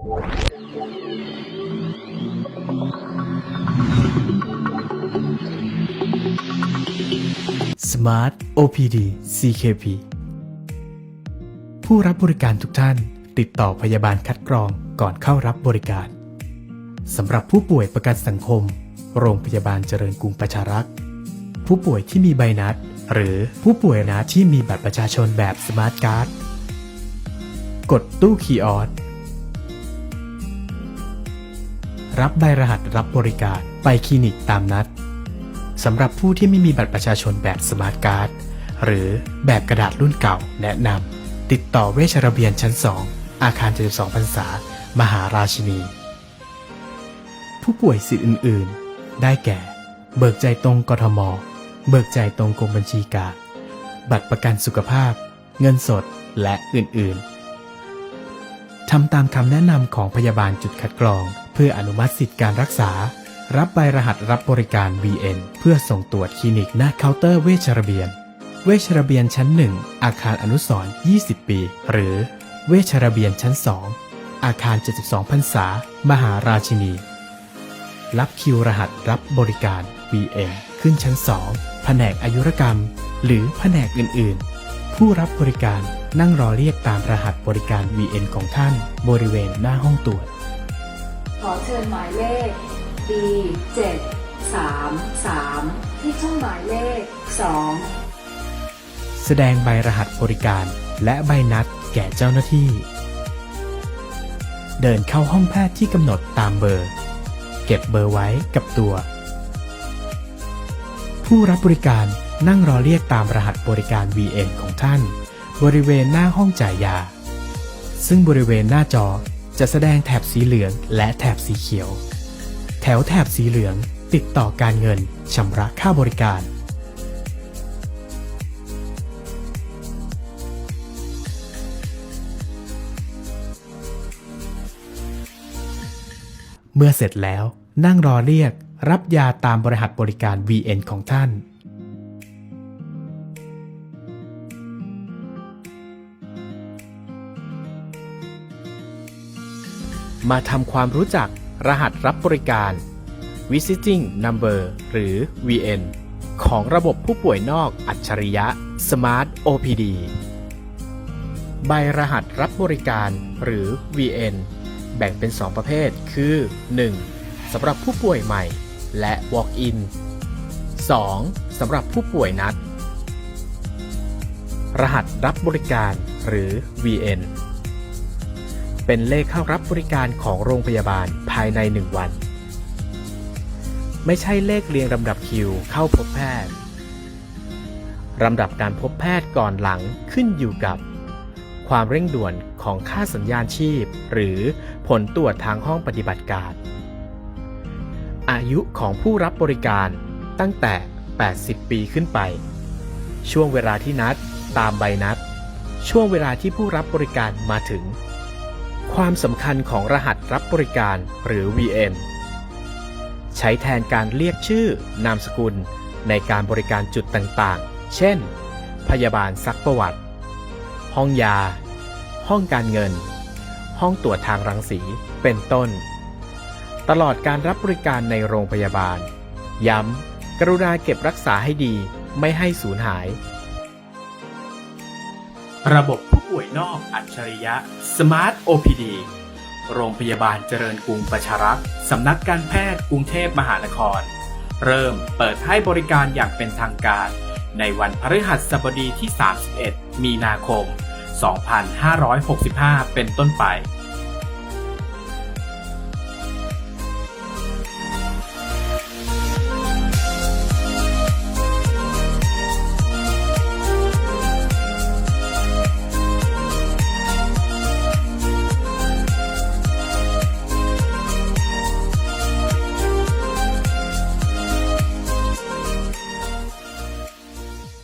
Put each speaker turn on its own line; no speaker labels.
Smart OPD CKP ผู้รับบริการทุกท่าน ติดต่อพยาบาลคัดกรองก่อนเข้ารับบริการสำหรับผู้ป่วยประกันสังคม โรงพยาบาลเจริญกรุงประชารักษ์ผู้ป่วยที่มีใบนัด หรือผู้ป่วยนะที่มีบัตรประชาชนแบบสมาร์ทการ์ด กดตู้คีย์ออส รับใบรหัสรับบริการไปคลินิกตามนัดสำหรับผู้ที่ไม่มีบัตรประชาชนแบบสมาร์ทการ์ดหรือแบบกระดาษรุ่นเก่าแนะนำติดต่อเวชระเบียนชั้น 2 อาคาร 72พรรษามหาราชินี ผู้ป่วยสิทธิ์อื่น ๆ ได้แก่ เบิกใจตรงกทม เบิกใจตรงกรมบัญชีกลางบัตรประกันสุขภาพ เงินสดและอื่น ๆทำตามคำแนะนำของพยาบาลจุดคัดกรอง พื่ออนุมัติสิทธิการรักษา รับใบรหัสรับบริการ VN เพื่อส่งตรวจคลินิกหน้าเคาน์เตอร์เวชระเบียน เวชระเบียนชั้น 1 อาคารอนุสรณ์20 ปี หรือเวชระเบียนชั้น 2 อาคาร 72 พรรษา มหาราชินี รับคิวรหัสรับบริการ VM ขึ้นชั้น 2 แผนกอายุรกรรม หรือแผนกอื่น ๆ ผู้รับบริการนั่งรอเรียกตามรหัสบริการ VN ของท่าน บริเวณหน้าห้องตรวจ
ขอเชิญหมายเลข D 7 3 3 ที่ช่องหมายเลข 2
แสดงใบรหัสบริการและใบนัดแก่เจ้าหน้าที่ เดินเข้าห้องแพทย์ที่กำหนดตามเบอร์ เก็บเบอร์ไว้กับตัว ผู้รับบริการนั่งรอเรียกตามรหัสบริการ VN ของท่าน บริเวณหน้าห้องจ่ายยา ซึ่งบริเวณหน้าจอ จะแสดงแถบสีเหลืองและแถบสีเขียว แถวแถบสีเหลืองติดต่อการเงินชำระค่าบริการ เมื่อเสร็จแล้วนั่งรอเรียกรับยาตามบริหัสบริการ VN ของท่าน มาทำความรู้จักรหัสรับบริการ Visiting Number หรือ VN ของระบบผู้ป่วยนอกอัจฉริยะ Smart OPD ใบรหัสรับบริการหรือ VN แบ่งเป็น 2 ประเภทคือ 1. สำหรับผู้ป่วยใหม่และ Walk-in 2. สำหรับผู้ป่วยนัด รหัสรับบริการหรือ VN เป็นเลขเข้ารับบริการของโรงพยาบาลภายใน 1 วัน ไม่ใช่เลขเรียงลำดับคิวเข้าพบแพทย์ลำดับการพบแพทย์ก่อนหลังขึ้นอยู่กับ ความเร่งด่วนของค่าสัญญาณชีพ หรือผลตรวจทางห้องปฏิบัติการ อายุของผู้รับบริการตั้งแต่ 80 ปีขึ้นไป ช่วงเวลาที่นัดตามใบนัด ช่วงเวลาที่ผู้รับบริการมาถึง ความสำคัญของรหัสรับบริการหรือ VN ใช้แทนการเรียกชื่อนามสกุล ในการบริการจุดต่างๆ เช่น พยาบาลซักประวัติ ห้องยา ห้องการเงิน ห้องตรวจทางรังสี เป็นต้น ตลอดการรับบริการในโรงพยาบาล ย้ำ กรุณาเก็บรักษาให้ดีไม่ให้สูญหาย ระบบผู้ ป่วยนอกอัจฉริยะ Smart OPD โรงพยาบาลเจริญกรุงประชารักษ์สำนักการแพทย์กรุงเทพมหานคร เริ่มเปิดให้บริการอย่างเป็นทางการ ในวันพฤหัสบดีที่ 31 มีนาคม 2565 เป็นต้นไป